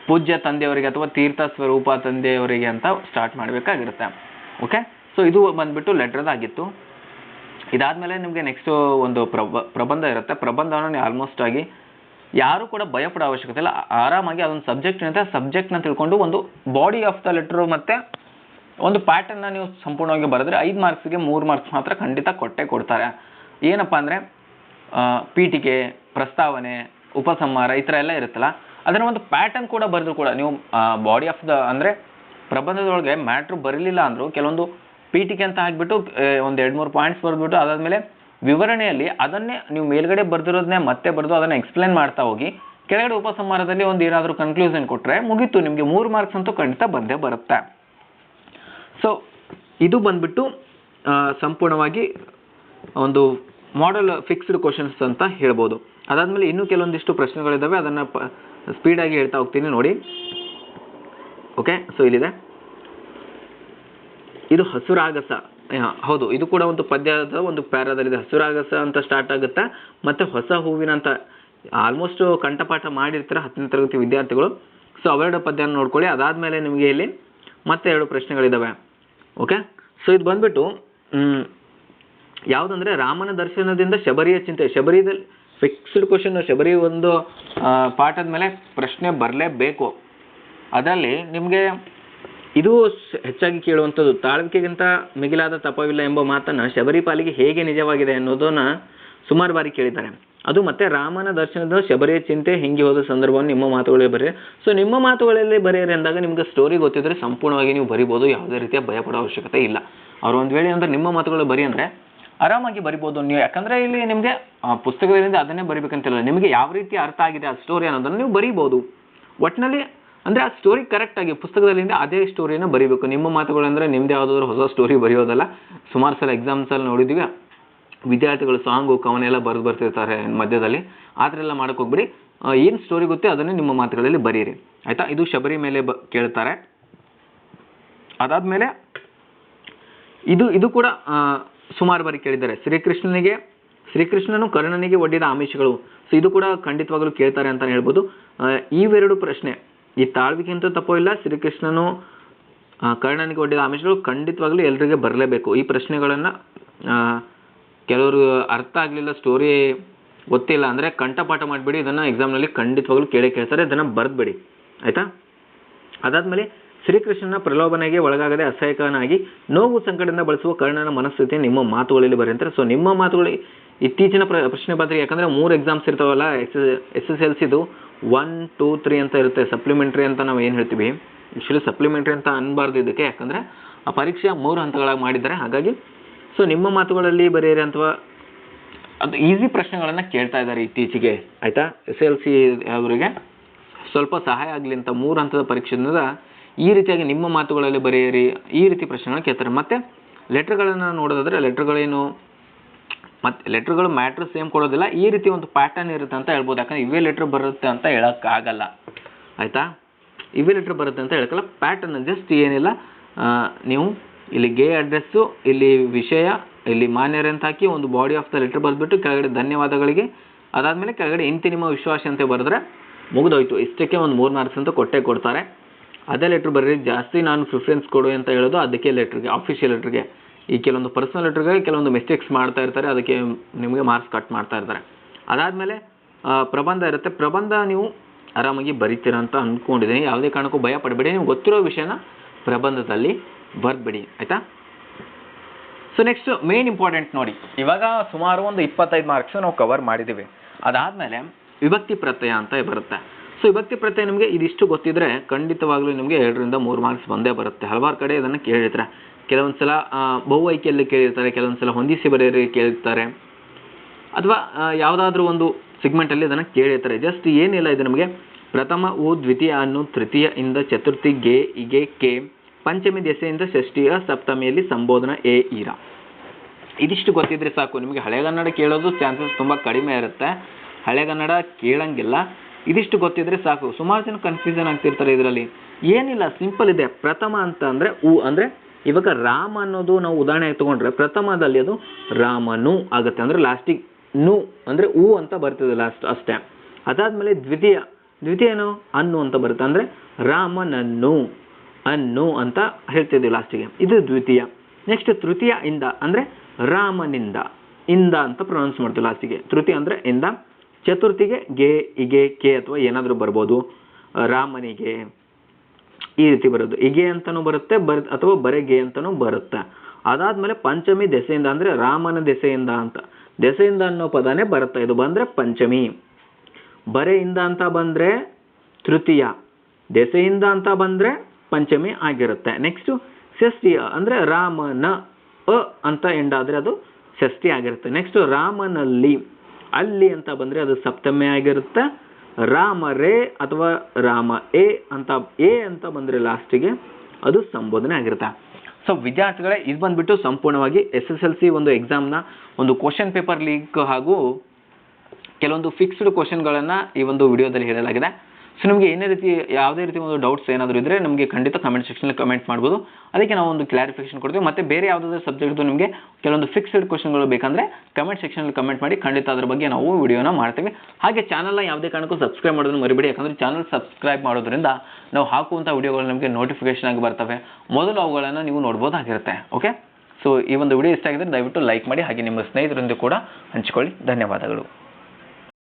Speaker 1: ಪೂಜ್ಯ ತಂದೆಯವರಿಗೆ ಅಥವಾ ತೀರ್ಥ ಸ್ವರೂಪ ತಂದೆಯವರಿಗೆ ಅಂತ ಸ್ಟಾರ್ಟ್ ಮಾಡಬೇಕಾಗಿರುತ್ತೆ. ಓಕೆ ಸೊ ಇದು ಬಂದ್ಬಿಟ್ಟು ಲೆಟ್ರದಾಗಿತ್ತು ಇದಾದಮೇಲೆ ನಿಮಗೆ ನೆಕ್ಸ್ಟು ಒಂದು ಪ್ರಬ, ಪ್ರಬಂಧ ಇರುತ್ತೆ. ಪ್ರಬಂಧವನ್ನು ಆಲ್ಮೋಸ್ಟ್ ಆಗಿ ಯಾರು ಕೂಡ ಭಯಪಡೋ ಅವಶ್ಯಕತೆ ಇಲ್ಲ. ಆರಾಮಾಗಿ ಅದೊಂದು ಸಬ್ಜೆಕ್ಟ್ ಅಂತ ಸಬ್ಜೆಕ್ಟ್ನ ತಿಳ್ಕೊಂಡು ಒಂದು ಬಾಡಿ ಆಫ್ ದ ಲೆಟ್ರು ಮತ್ತು ಒಂದು ಪ್ಯಾಟರ್ನ್ನ ನೀವು ಸಂಪೂರ್ಣವಾಗಿ ಬರೆದ್ರೆ ಐದು ಮಾರ್ಕ್ಸ್ಗೆ ಮೂರು ಮಾರ್ಕ್ಸ್ ಮಾತ್ರ ಖಂಡಿತ ಕೊಟ್ಟೆ ಕೊಡ್ತಾರೆ. ಏನಪ್ಪ ಅಂದರೆ ಪೀಠಿಕೆ, ಪ್ರಸ್ತಾವನೆ, ಉಪಸಂಹಾರ ಈ ಥರ ಎಲ್ಲ ಇರುತ್ತಲ್ಲ ಅದರ ಒಂದು ಪ್ಯಾಟರ್ನ್ ಕೂಡ ಬರೆದ್ರು ಕೂಡ ನೀವು ಬಾಡಿ ಆಫ್ ದ ಅಂದರೆ ಪ್ರಬಂಧದೊಳಗೆ ಮ್ಯಾಟ್ರ್ ಬರಲಿಲ್ಲ ಅಂದರೂ ಕೆಲವೊಂದು ಪೀಠಿಕೆ ಅಂತ ಹಾಕ್ಬಿಟ್ಟು ಒಂದು ಎರಡು ಮೂರು ಪಾಯಿಂಟ್ಸ್ ಬರೆದ್ಬಿಟ್ಟು ಅದಾದಮೇಲೆ ವಿವರಣೆಯಲ್ಲಿ ಅದನ್ನೇ ನೀವು ಮೇಲ್ಗಡೆ ಬರೆದಿರೋದನ್ನೇ ಮತ್ತೆ ಬರೆದು ಅದನ್ನು ಎಕ್ಸ್ಪ್ಲೇನ್ ಮಾಡ್ತಾ ಹೋಗಿ. ಕೆಳಗಡೆ ಉಪಸಂಹಾರದಲ್ಲಿ ಒಂದು ಏನಾದರೂ ಕನ್ಕ್ಲೂಷನ್ ಕೊಟ್ಟರೆ ಮುಗೀತು, ನಿಮಗೆ ಮೂರು ಮಾರ್ಕ್ಸ್ ಅಂತೂ ಖಂಡಿತ ಬಂದೇ ಬರುತ್ತೆ. ಸೊ ಇದು ಬಂದ್ಬಿಟ್ಟು ಸಂಪೂರ್ಣವಾಗಿ ಒಂದು ಮಾಡೆಲ್ ಫಿಕ್ಸ್ಡ್ ಕ್ವಶನ್ಸ್ ಅಂತ ಹೇಳ್ಬೋದು. ಅದಾದಮೇಲೆ ಇನ್ನೂ ಕೆಲವೊಂದಿಷ್ಟು ಪ್ರಶ್ನೆಗಳಿದ್ದಾವೆ ಅದನ್ನು ಪ ಸ್ಪೀಡಾಗಿ ಹೇಳ್ತಾ ಹೋಗ್ತೀನಿ ನೋಡಿ. ಓಕೆ ಸೊ ಇಲ್ಲಿದೆ. ಇದು ಹಸುರಾಗಸ. ಹೌದು. ಇದು ಕೂಡ ಒಂದು ಪದ್ಯದ ಒಂದು ಪ್ಯಾರಾದಲ್ಲಿದೆ. ಹಸುರಾಗಸ ಅಂತ ಸ್ಟಾರ್ಟ್ ಆಗುತ್ತೆ. ಮತ್ತೆ ಹೊಸ ಹೂವಿನ ಅಂತ ಆಲ್ಮೋಸ್ಟ್ ಕಂಠಪಾಠ ಮಾಡಿರ್ತಾರೆ ಹತ್ತನೇ ತರಗತಿ ವಿದ್ಯಾರ್ಥಿಗಳು. ಸೊ ಅವೆರಡು ಪದ್ಯನ ನೋಡ್ಕೊಳ್ಳಿ. ಅದಾದಮೇಲೆ ನಿಮಗೆ ಇಲ್ಲಿ ಮತ್ತೆ ಎರಡು ಪ್ರಶ್ನೆಗಳಿದ್ದಾವೆ ಓಕೆ ಸೊ ಇದು ಬಂದ್ಬಿಟ್ಟು ಯಾವುದಂದ್ರೆ ರಾಮನ ದರ್ಶನದಿಂದ ಶಬರಿಯ ಚಿಂತೆ. ಶಬರಿದಲ್ಲಿ ಫಿಕ್ಸ್ಡ್ ಕ್ವಶನ್ ಶಬರಿ ಒಂದು ಪಾಠದ ಮೇಲೆ ಪ್ರಶ್ನೆ ಬರಲೇಬೇಕು. ಅದರಲ್ಲಿ ನಿಮಗೆ ಇದು ಹೆಚ್ಚಾಗಿ ಕೇಳುವಂಥದ್ದು, ತಾಳ್ವಿಕೆಗಿಂತ ಮಿಗಿಲಾದ ತಪವಿಲ್ಲ ಎಂಬ ಮಾತನ್ನು ಶಬರಿಪಾಲಿಗೆ ಹೇಗೆ ನಿಜವಾಗಿದೆ ಅನ್ನೋದನ್ನ ಸುಮಾರು ಬಾರಿ ಕೇಳಿದ್ದಾರೆ. ಅದು ಮತ್ತೆ ರಾಮನ ದರ್ಶನದ ಶಬರಿಯ ಚಿಂತೆ ಹಿಂಗೆ ಹೋದ ಸಂದರ್ಭವನ್ನು ನಿಮ್ಮ ಮಾತುಗಳೇ ಬರೆಯ ಸೊ ನಿಮ್ಮ ಮಾತುಗಳಲ್ಲಿ ಬರೆಯಿರಿ ಅಂದಾಗ ನಿಮ್ಗೆ ಸ್ಟೋರಿ ಗೊತ್ತಿದ್ರೆ ಸಂಪೂರ್ಣವಾಗಿ ನೀವು ಬರಿಬೋದು, ಯಾವುದೇ ರೀತಿಯ ಭಯಪಡೋ ಅವಶ್ಯಕತೆ ಇಲ್ಲ. ಅವ್ರು ಒಂದು ವೇಳೆ ಅಂದ್ರೆ ನಿಮ್ಮ ಮಾತುಗಳು ಬರಿ ಅಂದ್ರೆ ಆರಾಮಾಗಿ ಬರಿಬೋದು ನೀವು ಯಾಕಂದ್ರೆ ಇಲ್ಲಿ ನಿಮಗೆ ಪುಸ್ತಕದಿಂದ ಅದನ್ನೇ ಬರಿಬೇಕಂತಿಲ್ಲ. ನಿಮಗೆ ಯಾವ ರೀತಿ ಅರ್ಥ ಆಗಿದೆ ಆ ಸ್ಟೋರಿ ಅನ್ನೋದನ್ನು ನೀವು ಬರಿಬೋದು. ಒಟ್ಟಿನಲ್ಲಿ ಅಂದ್ರೆ ಆ ಸ್ಟೋರಿ ಕರೆಕ್ಟ್ ಆಗಿ ಪುಸ್ತಕದಲ್ಲಿಂದ ಅದೇ ಸ್ಟೋರಿನ ಬರಿಬೇಕು. ನಿಮ್ಮ ಮಾತುಗಳಂದ್ರೆ ನಿಮ್ಮದೇ ಯಾವುದಾದ್ರು ಹೊಸ ಸ್ಟೋರಿ ಬರೆಯೋದಲ್ಲ. ಸುಮಾರು ಸಲ ಎಕ್ಸಾಮ್ಸ್ ನೋಡಿದ್ದೀವಿ ವಿದ್ಯಾರ್ಥಿಗಳು ಸಾಂಗು ಕವನ ಎಲ್ಲ ಬರೆದು ಬರ್ತಿರ್ತಾರೆ ಮಧ್ಯದಲ್ಲಿ. ಆ ಥರ ಎಲ್ಲ ಮಾಡೋಕ್ಕೆ ಹೋಗ್ಬಿಡಿ. ಏನು ಸ್ಟೋರಿ ಗೊತ್ತೇ ಅದನ್ನು ನಿಮ್ಮ ಮಾತುಗಳಲ್ಲಿ ಬರೀರಿ. ಆಯ್ತಾ? ಇದು ಶಬರಿ ಮೇಲೆ ಬ, ಕೇಳ್ತಾರೆ. ಅದಾದಮೇಲೆ ಇದು ಇದು ಕೂಡ ಸುಮಾರು ಬಾರಿ ಕೇಳಿದ್ದಾರೆ. ಶ್ರೀಕೃಷ್ಣನಿಗೆ, ಶ್ರೀಕೃಷ್ಣನು ಕರ್ಣನಿಗೆ ಒಡ್ಡಿದ ಆಮಿಷಗಳು. ಸೊ ಇದು ಕೂಡ ಖಂಡಿತವಾಗಲೂ ಕೇಳ್ತಾರೆ ಅಂತಲೇ ಹೇಳ್ಬೋದು. ಇವೆರಡು ಪ್ರಶ್ನೆ. ಈ ತಾಳ್ವಿಕೆಂತೂ ತಪ್ಪೋ ಇಲ್ಲ. ಶ್ರೀಕೃಷ್ಣನು ಕರ್ಣನಿಗೆ ಒಡ್ಡಿದ ಆಮಿಷಗಳು ಖಂಡಿತವಾಗ್ಲೂ ಎಲ್ರಿಗೆ ಬರಲೇಬೇಕು. ಈ ಪ್ರಶ್ನೆಗಳನ್ನು ಕೆಲವರು ಅರ್ಥ ಆಗಲಿಲ್ಲ ಸ್ಟೋರಿ ಗೊತ್ತಿಲ್ಲ ಅಂದರೆ ಕಂಠಪಾಠ ಮಾಡಿಬಿಡಿ, ಇದನ್ನು ಎಕ್ಸಾಮ್ನಲ್ಲಿ ಖಂಡಿತವಾಗ್ಲೂ ಕೇಳೇ ಕೇಳ್ತಾರೆ, ಇದನ್ನು ಬರೆದ್ಬಿಡಿ. ಆಯಿತಾ? ಅದಾದ್ಮೇಲೆ ಶ್ರೀಕೃಷ್ಣನ ಪ್ರಲೋಭನೆಗೆ ಒಳಗಾಗದೆ ಅಸಹಾಯಕನಾಗಿ ನೋವು ಸಂಕಟದಿಂದ ಬಳಸುವ ಕರ್ಣನ ಮನಸ್ಥಿತಿ ನಿಮ್ಮ ಮಾತುಗಳಲ್ಲಿ ಬರೆಯುತ್ತಾರೆ ಸೊ ನಿಮ್ಮ ಮಾತುಗಳು ಇತ್ತೀಚಿನ ಪ್ರ, ಪ್ರಶ್ನೆ ಪತ್ರಿಕೆ, ಯಾಕಂದ್ರೆ ಮೂರು ಎಕ್ಸಾಮ್ಸ್ ಇರ್ತಾವಲ್ಲ ಎಸ್ ಎಸ್ ಎಸ್, ಎಲ್, ಸಿದು ಒನ್ ಟೂ ತ್ರೀ ಅಂತ ಇರುತ್ತೆ ಸಪ್ಲಿಮೆಂಟ್ರಿ ಅಂತ ನಾವು ಏನು ಹೇಳ್ತೀವಿ? ಆ್ಯಕ್ಚುಲಿ ಸಪ್ಲಿಮೆಂಟ್ರಿ ಅಂತ ಅನ್ಬಾರ್ದು ಇದಕ್ಕೆ. ಯಾಕಂದರೆ ಆ ಪರೀಕ್ಷೆ ಮೂರು ಹಂತಗಳಾಗಿ ಮಾಡಿದ್ದಾರೆ. ಹಾಗಾಗಿ ಸೊ ನಿಮ್ಮ ಮಾತುಗಳಲ್ಲಿ ಬರೆಯಿರಿ ಅಥವಾ ಅದು ಈಸಿ ಪ್ರಶ್ನೆಗಳನ್ನು ಕೇಳ್ತಾ ಇದ್ದಾರೆ ಇತ್ತೀಚೆಗೆ. ಆಯಿತಾ? ಎಸ್ ಎಲ್ ಸಿ ಅವರಿಗೆ ಸ್ವಲ್ಪ ಸಹಾಯ ಆಗಲಿ ಅಂತ ಮೂರು ಹಂತದ ಪರೀಕ್ಷೆಯಿಂದ ಈ ರೀತಿಯಾಗಿ ನಿಮ್ಮ ಮಾತುಗಳಲ್ಲಿ ಬರೆಯಿರಿ. ಈ ರೀತಿ ಪ್ರಶ್ನೆಗಳನ್ನ ಕೇಳ್ತಾರೆ. ಮತ್ತು ಲೆಟ್ರ್ಗಳನ್ನು ನೋಡೋದಾದ್ರೆ ಲೆಟರ್ಗಳೇನು ಮತ್ತೆ ಲೆಟ್ರ್ಗಳು ಮ್ಯಾಟ್ರ್ ಸೇಮ್ ಕೊಡೋದಿಲ್ಲ, ಈ ರೀತಿ ಒಂದು ಪ್ಯಾಟರ್ನ್ ಇರುತ್ತೆ ಅಂತ ಹೇಳ್ಬೋದು. ಯಾಕಂದ್ರೆ ಇವೇ ಲೆಟ್ರ್ ಬರುತ್ತೆ ಅಂತ ಹೇಳೋಕ್ಕಾಗಲ್ಲ. ಆಯಿತಾ? ಇವೇ ಲೆಟ್ರ್ ಬರುತ್ತೆ ಅಂತ ಹೇಳಕ್ಕಲ್ಲ ಪ್ಯಾಟರ್ನ್ ಜಸ್ಟ್ ಏನಿಲ್ಲ ನೀವು ಇಲ್ಲಿ ಗೇ ಅಡ್ರೆಸ್ಸು ಇಲ್ಲಿ ವಿಷಯ, ಇಲ್ಲಿ ಮಾನ್ಯರೇ ಅಂತ ಹಾಕಿ ಒಂದು ಬಾಡಿ ಆಫ್ ದ ಲೆಟ್ರ್ ಬರೆದ್ಬಿಟ್ಟು ಕೆಳಗಡೆ ಧನ್ಯವಾದಗಳಿಗೆ, ಅದಾದಮೇಲೆ ಕೆಳಗಡೆ ಇಂತಿ ನಿಮ್ಮ ವಿಶ್ವಾಸ ಅಂತ ಬರೆದ್ರೆ ಮುಗಿದೋಯ್ತು. ಇಷ್ಟಕ್ಕೆ ಒಂದು ಮೂರು ಮಾರ್ಕ್ಸ್ ಅಂತ ಕೊಟ್ಟೆ ಕೊಡ್ತಾರೆ. ಅದೇ ಲೆಟ್ರ್ ಬರೀ ಜಾಸ್ತಿ ನಾನು ಪ್ರಿಫರೆನ್ಸ್ ಕೊಡು ಅಂತ ಹೇಳೋದು ಅದಕ್ಕೆ ಲೆಟ್ರಿಗೆ ಅಫಿಷಿಯಲ್ ಲೆಟ್ರಿಗೆ ಈ ಕೆಲವೊಂದು ಪರ್ಸನಲ್ ಲೆಟ್ರಿಗೆ ಕೆಲವೊಂದು ಮಿಸ್ಟೇಕ್ಸ್ ಮಾಡ್ತಾ ಇರ್ತಾರೆ, ಅದಕ್ಕೆ ನಿಮಗೆ ಮಾರ್ಕ್ಸ್ ಕಟ್ ಮಾಡ್ತಾ ಇರ್ತಾರೆ. ಅದಾದಮೇಲೆ ಪ್ರಬಂಧ ಇರುತ್ತೆ. ಪ್ರಬಂಧ ನೀವು ಆರಾಮಾಗಿ ಬರಿತೀರ ಅಂತ ಅಂದ್ಕೊಂಡಿದ್ದೀನಿ ಯಾವುದೇ ಕಾರಣಕ್ಕೂ ಭಯ ಪಡಬೇಡಿ. ನೀವು ಗೊತ್ತಿರೋ ವಿಷಯನ ಪ್ರಬಂಧದಲ್ಲಿ ಬರ್ಬಿಡಿ ಆಯಿತಾ? ಸೊ ನೆಕ್ಸ್ಟ್ ಮೇನ್ ಇಂಪಾರ್ಟೆಂಟ್ ನೋಡಿ. ಇವಾಗ ಸುಮಾರು ಒಂದು ಇಪ್ಪತ್ತೈದು ಮಾರ್ಕ್ಸ್ ನಾವು ಕವರ್ ಮಾಡಿದ್ದೀವಿ. ಅದಾದಮೇಲೆ ವಿಭಕ್ತಿ ಪ್ರತ್ಯಯ ಅಂತ ಬರುತ್ತೆ. ಸೊ ವಿಭಕ್ತಿ ಪ್ರತ್ಯಯ ನಿಮಗೆ ಇದಿಷ್ಟು ಗೊತ್ತಿದ್ರೆ ಖಂಡಿತವಾಗ್ಲೂ ನಿಮಗೆ ಎರಡರಿಂದ ಮೂರು ಮಾರ್ಕ್ಸ್ ಬಂದೇ ಬರುತ್ತೆ. ಹಲವಾರು ಕಡೆ ಇದನ್ನು ಕೇಳಿರ್ತಾರೆ. ಕೆಲವೊಂದು ಸಲ ಆ, ಬಹು ಆಯ್ಕೆಯಲ್ಲಿ ಕೇಳಿರ್ತಾರೆ ಕೆಲವೊಂದು ಸಲ ಹೊಂದಿಸಿ ಬರೆಯರಿ ಕೇಳಿರ್ತಾರೆ ಅಥವಾ ಯಾವುದಾದ್ರೂ ಒಂದು ಸಿಗ್ಮೆಂಟಲ್ಲಿ ಇದನ್ನು ಕೇಳಿರ್ತಾರೆ. ಜಸ್ಟ್ ಏನಿಲ್ಲ ಇದು ನಮಗೆ. ಪ್ರಥಮ ಉ ದ್ವಿತೀಯ ಅನ್ನು ತೃತೀಯ ಇಂದ ಚತುರ್ಥಿ ಗೆ ಇಗೆ ಕೆ ಪಂಚಮಿ ದೆಸೆಯಿಂದ ಷಷ್ಠಿಯ ಸಪ್ತಮಿಯಲ್ಲಿ ಸಂಬೋಧನ ಎ ಈರ ಇದಿಷ್ಟು ಗೊತ್ತಿದ್ರೆ ಸಾಕು. ನಿಮಗೆ ಹಳೆಗನ್ನಡ ಕೇಳೋದು ಚಾನ್ಸಸ್ ತುಂಬ ಕಡಿಮೆ ಇರುತ್ತೆ. ಹಳೆಗನ್ನಡ ಕೇಳಂಗಿಲ್ಲ. ಇದಿಷ್ಟು ಗೊತ್ತಿದ್ರೆ ಸಾಕು. ಸುಮಾರು ಜನ ಕನ್ಫ್ಯೂಷನ್ ಆಗ್ತಿರ್ತಾರೆ ಇದರಲ್ಲಿ. ಏನಿಲ್ಲ ಸಿಂಪಲ್ ಇದೆ. ಪ್ರಥಮ ಅಂತ ಅಂದರೆ ಉ ಅಂದರೆ ಇವಾಗ ರಾಮ ಅನ್ನೋದು ನಾವು ಉದಾಹರಣೆ ತಗೊಂಡ್ರೆ ಪ್ರಥಮದಲ್ಲಿ ಅದು ರಾಮನು ಆಗುತ್ತೆ. ಅಂದರೆ ಲಾಸ್ಟಿಗೆ ನು ಅಂದರೆ ಉ ಅಂತ ಬರ್ತದೆ ಲಾಸ್ಟ್ ಅಷ್ಟೇ. ಅದಾದ್ಮೇಲೆ ದ್ವಿತೀಯ. ದ್ವಿತೀಯ ಏನು? ಅನ್ನು ಅಂತ ಬರುತ್ತೆ. ಅಂದರೆ ರಾಮನನ್ನು, ಅನ್ನು ಅಂತ ಹೇಳ್ತಿದ್ದೀವಿ ಲಾಸ್ಟಿಗೆ ಇದು ದ್ವಿತೀಯ. ನೆಕ್ಸ್ಟ್ ತೃತೀಯ ಇಂದ, ಅಂದರೆ ರಾಮನಿಂದ, ಇಂದ ಅಂತ ಪ್ರೊನೌನ್ಸ್ ಮಾಡ್ತೀವಿ ಲಾಸ್ಟಿಗೆ ತೃತೀಯ ಅಂದರೆ ಇಂದ. ಚತುರ್ಥಿಗೆ ಗೆ, ಇಗೆ, ಕೆ ಅಥವಾ ಏನಾದರೂ ಬರ್ಬೋದು. ರಾಮನಿಗೆ ಈ ರೀತಿ ಬರೋದು. ಇಗೆ ಅಂತಾನೂ ಬರುತ್ತೆ, ಬರ್ ಅಥವಾ ಬರೆಗೆ ಅಂತಾನೂ ಅಂತನೂ ಬರುತ್ತೆ. ಅದಾದ್ಮೇಲೆ ಪಂಚಮಿ ದೆಸೆಯಿಂದ ಅಂದರೆ ರಾಮನ ದೆಸೆಯಿಂದ ಅಂತ. ದೆಸೆಯಿಂದ ಅನ್ನೋ ಪದನೇ ಬರುತ್ತೆ. ಇದು ಬಂದರೆ ಪಂಚಮಿ. ಬರೆಯಿಂದ ಅಂತ ಬಂದರೆ ತೃತೀಯ. ದೆಸೆಯಿಂದ ಅಂತ ಬಂದರೆ ಪಂಚಮಿ ಆಗಿರುತ್ತೆ. ನೆಕ್ಸ್ಟು ಷಷ್ಠಿಯ ಅಂದರೆ ರಾಮನ ಅ ಅಂತ ಎಂಡ್ ಆದ್ರೆ ಅದು ಷಷ್ಠಿ ಆಗಿರುತ್ತೆ. ನೆಕ್ಸ್ಟ್ ರಾಮನಲ್ಲಿ. ಅಲ್ಲಿ ಅಂತ ಬಂದರೆ ಅದು ಸಪ್ತಮಿ ಆಗಿರುತ್ತೆ. ರಾಮರೇ ಅಥವಾ ರಾಮ ಎ ಅಂತ ಎ ಅಂತ ಬಂದರೆ ಲಾಸ್ಟಿಗೆ ಅದು ಸಂಬೋಧನೆ ಆಗಿರುತ್ತೆ. ಸೊ ವಿದ್ಯಾರ್ಥಿಗಳೇ, ಇದು ಬಂದ್ಬಿಟ್ಟು ಸಂಪೂರ್ಣವಾಗಿ ಎಸ್ ಎಸ್ ಎಲ್ ಸಿ ಒಂದು ಎಕ್ಸಾಮ್ನ ಒಂದು ಕ್ವಶನ್ ಪೇಪರ್ ಲೀಕ್ ಹಾಗೂ ಕೆಲವೊಂದು ಫಿಕ್ಸ್ಡ್ ಕ್ವಶನ್ಗಳನ್ನು ಈ ಒಂದು ವಿಡಿಯೋದಲ್ಲಿ ಹೇಳಲಾಗಿದೆ. ಸೊ ನಿಮಗೆ ಏನೇ ರೀತಿ, ಯಾವುದೇ ರೀತಿ ಒಂದು ಡೌಟ್ಸ್ ಏನಾದರೂ ಇದ್ದರೆ ನಮಗೆ ಖಂಡಿತ ಕಮೆಂಟ್ ಸೆಕ್ಷನಲ್ಲಿ ಕಮೆಂಟ್ ಮಾಡ್ಬೋದು. ಅದಕ್ಕೆ ನಾವು ಒಂದು ಕ್ಲಾರಿಫಿಕೇಶನ್ ಕೊಡ್ತೀವಿ. ಮತ್ತು ಬೇರೆ ಯಾವುದಾದ್ರೂ ಸಬ್ಜೆಕ್ಟ್ದು ನಿಮಗೆ ಕೆಲವೊಂದು ಫಿಕ್ಸ್ಡ್ ಕ್ವಶನ್ಗಳು ಬೇಕಂದರೆ ಕಮೆಂಟ್ ಸೆಕ್ಷನಲ್ಲಿ ಕಮೆಂಟ್ ಮಾಡಿ ಖಂಡಿತ ಅದ್ರ ಬಗ್ಗೆ ನಾವು ವಿಡಿಯೋನ ಮಾಡ್ತೀವಿ. ಹಾಗೆ ಚಾನಲ್ನ ಯಾವುದೇ ಕಾರಣಕ್ಕೂ ಸಬ್ಸ್ಕ್ರೈಬ್ ಮಾಡೋದನ್ನು ಮರಿಬೇಡಿ. ಯಾಕಂದರೆ ಚಾನಲ್ ಸಬ್ಸ್ಕ್ರೈಬ್ ಮಾಡೋದ್ರಿಂದ ನಾವು ಹಾಕುವಂಥ ವಿಡಿಯೋಗಳು ನಿಮಗೆ ನೋಟಿಫಿಕೇಶನ್ ಆಗಿ ಬರ್ತವೆ. ಮೊದಲು ಅವುಗಳನ್ನು ನೀವು ನೋಡ್ಬೋದಾಗಿರುತ್ತೆ. ಓಕೆ ಸೊ ಈ ಒಂದು ವಿಡಿಯೋ ಇಷ್ಟ ಆಗಿದ್ರೆ ದಯವಿಟ್ಟು ಲೈಕ್ ಮಾಡಿ ಹಾಗೆ ನಿಮ್ಮ ಸ್ನೇಹಿತರೊಂದಿಗೆ ಕೂಡ ಹಂಚಿಕೊಳ್ಳಿ. ಧನ್ಯವಾದಗಳು.